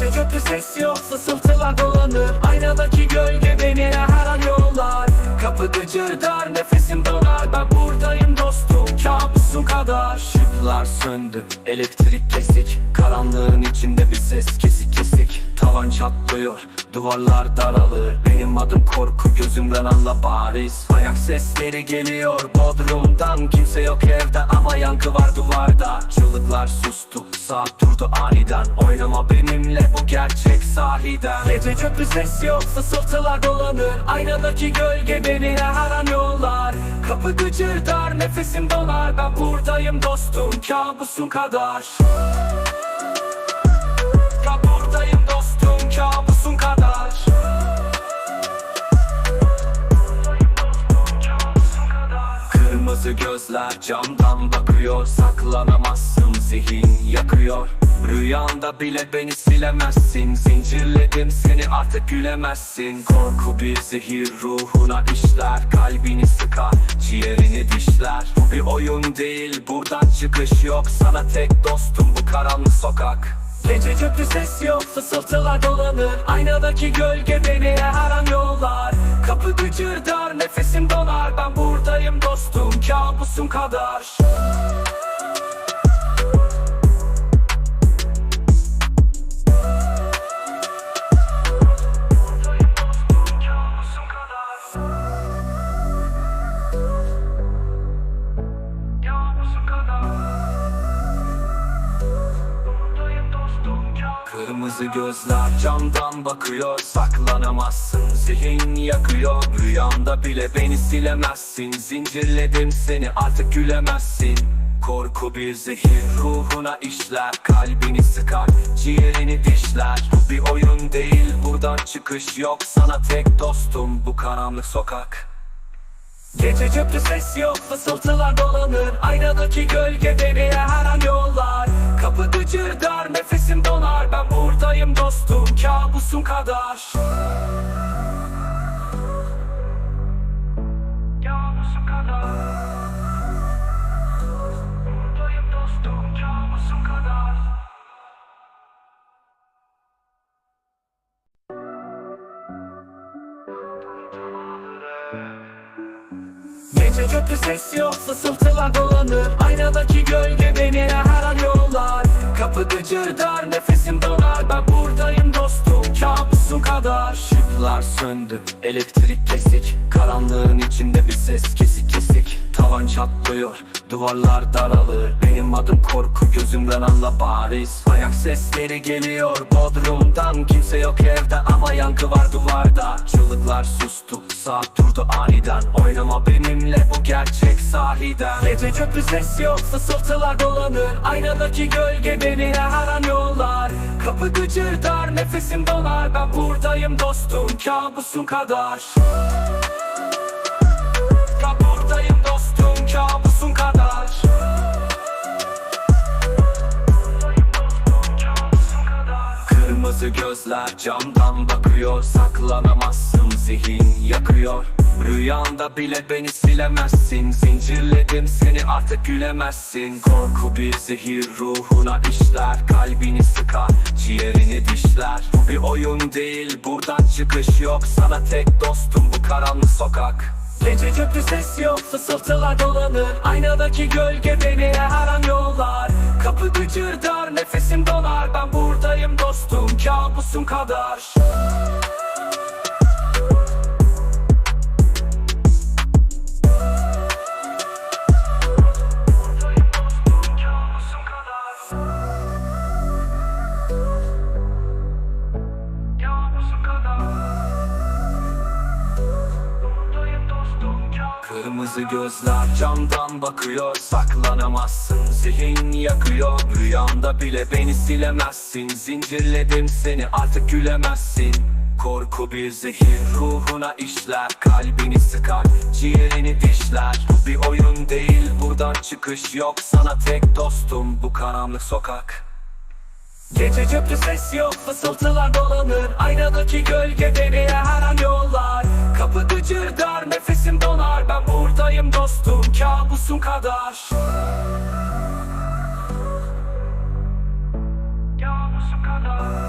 Gece kötü ses yok fısıltılar dolanır. Aynadaki gölge beni her an yollar. Kapı gıcırdar nefesim donar. Ben buradayım dostum kabusun kadar. Işıklar söndü elektrik kesik. Karanlığın içinde bir ses kesik kesik. Tavan çatlıyor duvarlar daralır Benim adım korku gözümden anla bariz Ayak sesleri geliyor bodrumdan Kimse yok evde ama yankı var duvarda. Çığlıklar sustu. Saat durdu aniden. Oynama benimle bu gerçek sahiden. Gece çöplü ses yok fısıltılar dolanır. Aynadaki gölge beni her an yollar. Kapı gıcırdar nefesim donar Ben buradayım dostum kabusun kadar gözler camdan bakıyor. Saklanamazsın zihin yakıyor. Rüyanda bile beni silemezsin. Zincirledim seni artık gülemezsin. Korku bir zehir ruhuna işler. Kalbini sıkar ciğerini dişler. Bu bir oyun değil buradan çıkış yok. Sana tek dostum bu karanlık sokak. Gece çöplü ses yok fısıltılar dolanır. Aynadaki gölge beni her an yollar. Kapı gıcırdar nefesim donar. Ben buradayım dostum kabusun kadar Kırmızı gözler camdan bakıyor Saklanamazsın zihin yakıyor. Rüyanda bile beni silemezsin Zincirledim seni artık gülemezsin. Korku bir zehir ruhuna işler Kalbini sıkar ciğerini dişler. Bu bir oyun değil buradan çıkış yok Sana tek dostum bu karanlık sokak. Gece çöplü ses yok fısıltılar dolanır Aynadaki gölge beni her an yollar dostum kabusun kadar. Kabusun kadar. Dostum kabusun kadar. Gece kötü ses yok fısıltılar dolanır. Aynadaki gölge beni her an yollar. Kapı gıcırdar nefesim Işıklar söndü. Elektrik kesik Karanlığın içinde bir ses kesik kesik. Tavan çatlıyor duvarlar daralır. Benim adım korku gözümden anla bariz. Ayak sesleri geliyor bodrumdan. Kimse yok evde ama yankı var duvarda. Çığlıklar sustu saat durdu aniden. Oynama benimle bu gerçek sahiden. Gece çöplü ses yok fısıltılar dolanır. Aynadaki gölge beni her an yollar Kapı gıcırdar nefesim donar Ben buradayım dostum kabusun kadar. Ya buradayım dostum kabusun kadar. Kırmızı gözler camdan bakıyor. Saklanamazsın zihin yakıyor Rüyanda bile beni silemezsin. Zincirledim seni artık gülemezsin. Korku bir zehir ruhuna işler. Kalbini sıkar ciğerini dişler. Bu bir oyun değil buradan çıkış yok. Sana tek dostum bu karanlık sokak. Gece çöplü ses yok fısıltılar dolanır. Aynadaki gölge beni her an yollar. Kapı gıcırdar nefesim donar. Ben buradayım dostum kabusun kadar Kırmızı gözler camdan bakıyor Saklanamazsın zihin yakıyor. Rüyanda bile beni silemezsin Zincirledim seni artık gülemezsin. Korku bir zehir ruhuna işler Kalbini sıkar ciğerini dişler. Bu bir oyun değil buradan çıkış yok Sana tek dostum bu karanlık sokak. Gece çöplü ses yok fısıltılar dolanır Aynadaki gölge beni her an yollar. Kapı gıcırdar dostum kabusum kadar. Kabusum kadar.